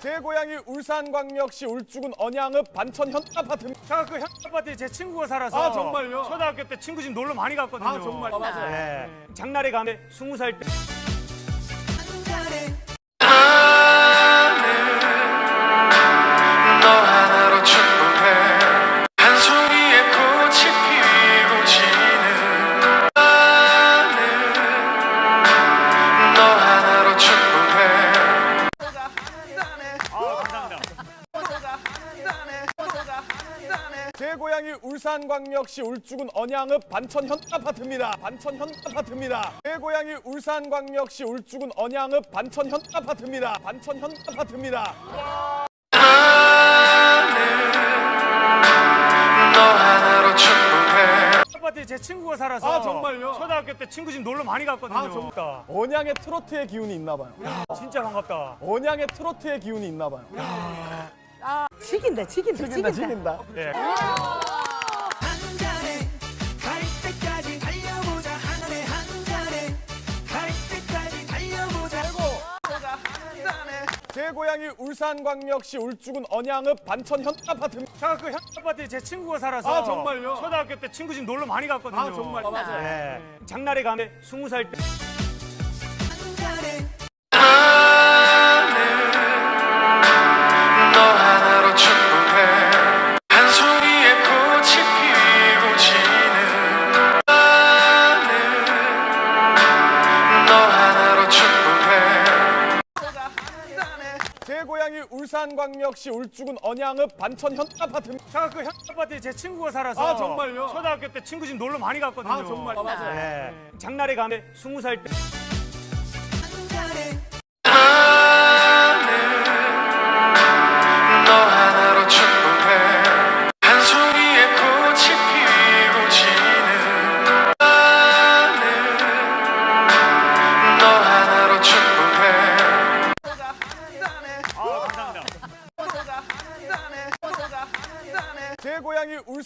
제 고향이 울산광역시 울주군 언양읍 반천 현 아파트입니다. 제가 그 현 아파트에 제 친구가 살아서 아, 정말요? 초등학교 때 친구 집 놀러 많이 갔거든요. 아, 정말. 아, 맞아요. 네. 장날에 가면 스무 살 때. 제 고향이 울산광역시 울주군 언양읍 반천 현 아파트입니다. 반천 현 아파트입니다. 제 고향이 울산광역시 울주군 언양읍 반천 현 아파트입니다. 반천 현 아파트입니다. 아파트에 제 친구가 살아서 아, 정말요? 초등학교 때 친구 집 놀러 많이 갔거든요. 아, 정말. 언양의 트로트의 기운이 있나 봐요. 진짜 반갑다. 언양의 트로트의 기운이 있나 봐요. 지긴다 지긴다 죽인다 지긴다 달려보자 제 고향이 울산광역시 울주군 언양읍 반천 현 아파트입니다. 제가 그 현 아파트에 제 친구가 살아서 아, 정말요? 초등학교 때 친구 집 놀러 많이 갔거든요. 아, 정말. 아, 맞아요. 네. 장날에 가면 스무 살 때. 고향이 울산광역시 울주군 언양읍 반천 현 아파트입니다. 제가 그 현 아파트에 제 친구가 살아서 아, 정말요? 초등학교 때 친구 집 놀러 많이 갔거든요. 아, 정말. 아, 맞아요. 네. 장날에 가면 스무 살 때.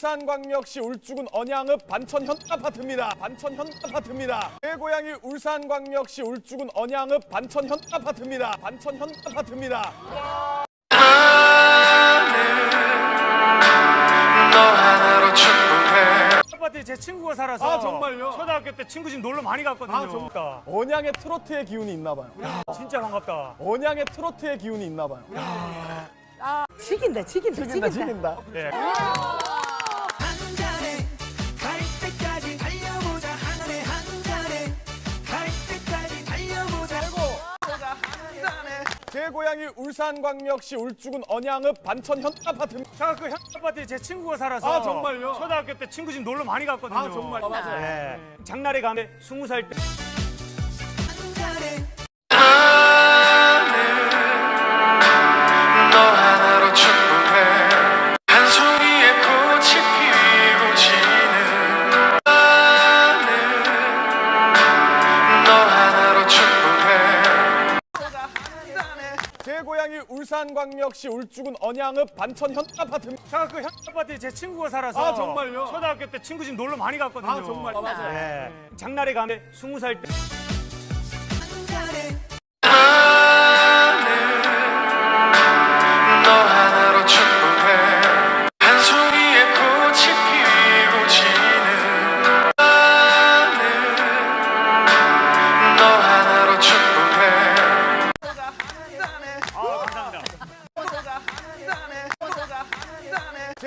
울산광역시 울주군 언양읍 반천 현 아파트입니다. 반천 현 아파트입니다. 제 고향이 울산광역시 울주군 언양읍 반천 현 아파트입니다. 반천 현 아파트입니다. 너 하나로 충분해 아파트에 제 친구가 살아서 아, 정말요? 초등학교 때 친구 집 놀러 많이 갔거든요. 아, 정말. 언양의 트로트의 기운이 있나 봐요. 진짜 반갑다. 언양의 트로트의 기운이 있나 봐요. 지긴다 지긴다 죽인다 지긴다 죽인다. 네. 제 고향이 울산광역시 울주군 언양읍 반천 현 아파트입니다. 제가 그 현 아파트에 제 친구가 살아서 아, 정말요? 초등학교 때 친구 집 놀러 많이 갔거든요. 아, 정말. 아, 맞아요. 네. 장날에 가면 스무 살 때. 울산광역시 울주군 언양읍 반천 현 아파트입니다. 제가 그 현 아파트에 제 친구가 살아서 아, 정말요? 초등학교 때 친구 집 놀러 많이 갔거든요. 아, 정말. 아, 맞아요. 네. 장날에 가면 스무 살 때.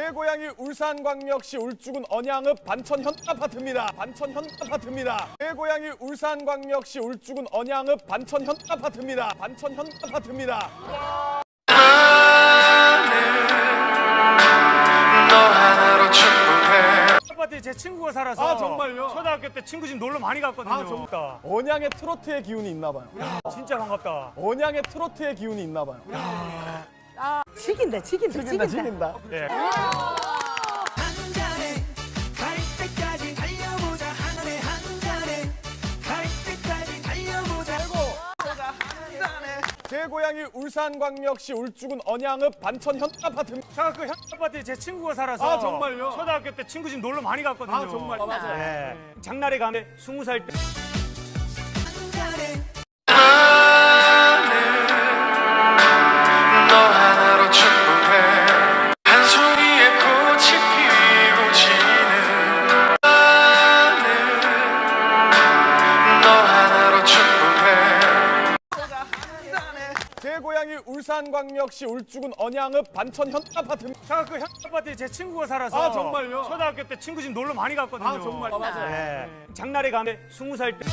제 고향이 울산광역시 울주군 언양읍 반천 현 아파트입니다. 반천 현 아파트입니다. 제 고향이 울산광역시 울주군 언양읍 반천 현 아파트입니다. 반천 현 아파트입니다. 아파트에 제 친구가 살아서 아, 정말요? 초등학교 때 친구 집 놀러 많이 갔거든요. 아, 정말. 언양의 트로트의 기운이 있나 봐요. 진짜 반갑다. 언양의 트로트의 기운이 있나 봐요. 지긴다 지긴다 죽인다 지긴다 갈 때까지 달려보자 제 고향이 울산광역시 울주군 언양읍 반천 현 아파트입니다. 제가 그 현 아파트에 제 친구가 살아서 아, 정말요? 초등학교 때 친구 집 놀러 많이 갔거든요. 아, 정말. 아, 맞아요. 네. 장날에 가면 스무 살 때. 고향이 울산광역시 울주군 언양읍 반천 현아파트입니다. 제가 그 현아파트에 제 친구가 살아서 아, 정말요? 초등학교 때 친구 집 놀러 많이 갔거든요. 아, 정말. 아, 맞아요. 네. 장날에 가면 스무 살 때.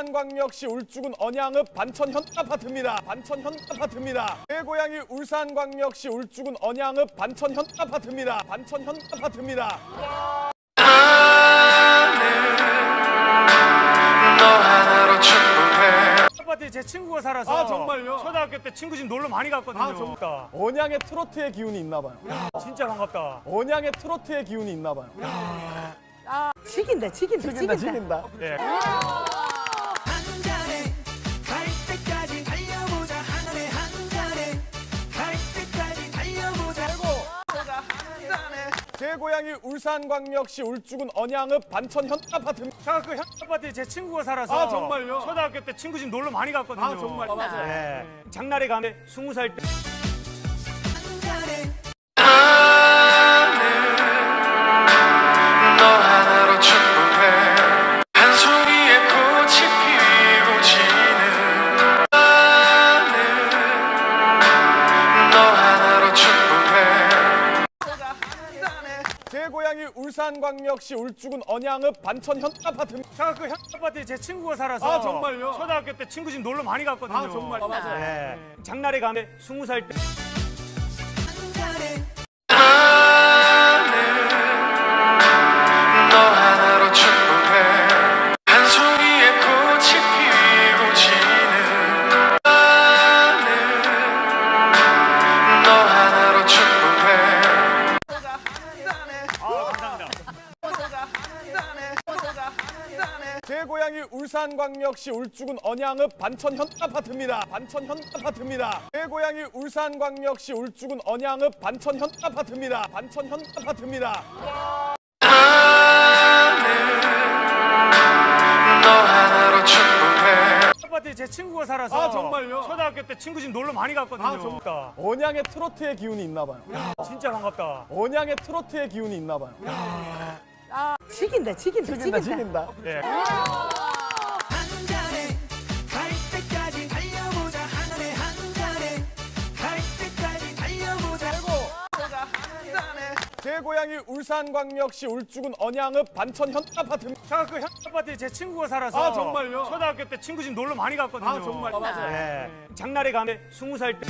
울산광역시 울주군 언양읍 반천 현 아파트입니다. 반천 현 아파트입니다. 제 고향이 울산광역시 울주군 언양읍 반천 현 아파트입니다. 반천 현 아파트입니다. 나는 너 하나로 충분해 현아파트에 제 친구가 살아서 아, 정말요? 초등학교 때 친구 집 놀러 많이 갔거든요. 아, 정말. 언양의 트로트의 기운이 있나 봐요. 진짜 반갑다. 언양의 트로트의 기운이 있나 봐요. 아, 지긴다, 지긴다, 지긴다, 지긴다. 지긴다. 예. 제 고향이 울산광역시 울주군 언양읍 반천 현 아파트입니다. 제가 그 현아파트에 제 친구가 살아서 아, 정말요? 초등학교 때 친구 집 놀러 많이 갔거든요. 아, 정말. 아, 맞아요. 네. 장날에 가면 스무 살 때. 울산광역시 울주군 언양읍 반천 현 아파트입니다. 제가 그 현아파트에 제 친구가 살아서 아, 정말요? 초등학교 때 친구 집 놀러 많이 갔거든요. 아, 정말. 아, 맞아요. 네. 장날에 가면 스무 살 때. 울산광역시 울주군 언양읍 반천 현 아파트입니다. 반천 현 아파트입니다. 제 고향이 울산광역시 울주군 언양읍 반천 현 아파트입니다. 반천 현 아파트입니다. 나는 너 하나로 충분해 현아파트에 제 친구가 살아서 아, 정말요? 초등학교 때 친구 집 놀러 많이 갔거든요. 아, 정말. 언양의 트로트의 기운이 있나 봐요. 진짜 반갑다. 언양의 트로트의 기운이 있나 봐요. 아, 지긴다, 지긴다, 지긴다, 지긴다. 지긴다. 예. 제 고향이 울산광역시 울주군 언양읍 반천 현 아파트입니다. 제가 그 현아파트에 제 친구가 살아서 아, 정말요? 초등학교 때 친구 집 놀러 많이 갔거든요. 아, 정말. 아, 맞아요. 네. 장날에 가면 스무 살 때.